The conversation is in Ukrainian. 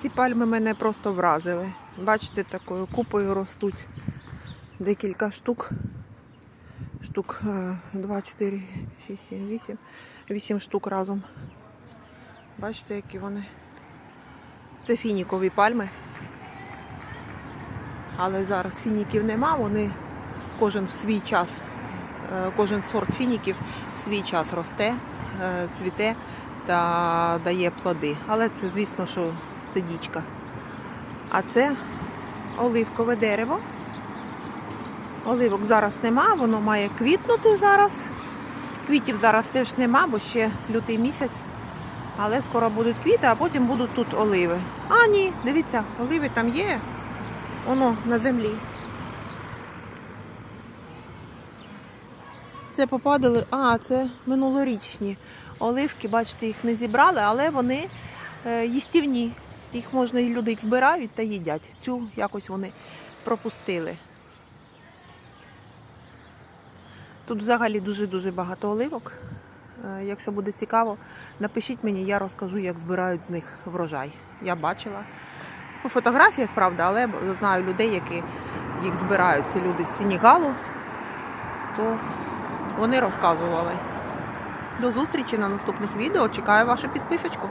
Ці пальми мене просто вразили. Бачите, такою купою ростуть декілька штук. Штук 2, 4, 6, 7, 8. 8 штук разом. Бачите, які вони. Це фінікові пальми. Але зараз фініків нема, вони кожен в свій час, е, кожен сорт фініків в свій час росте, е, цвіте та дає плоди. Але це, звісно, що це дічка. А це оливкове дерево. Оливок зараз нема, воно має квітнути зараз. Квітів зараз теж нема, бо ще лютий місяць. Але скоро будуть квіти, а потім будуть тут оливи. А, ні, дивіться, оливи там є. Воно на землі. Це попадали. А, це минулорічні оливки, бачите, їх не зібрали, але вони е, їстівні. Їх можна і люди їх збирають та їдять. Цю якось вони пропустили. Тут взагалі дуже-дуже багато оливок. Е, Якщо буде цікаво, напишіть мені, я розкажу, як збирають з них врожай. Я бачила. По фотографіях, правда, але знаю людей, які їх збирають. Це люди з Сенігалу, то вони розказували. До зустрічі на наступних відео. Чекаю вашу підписочку.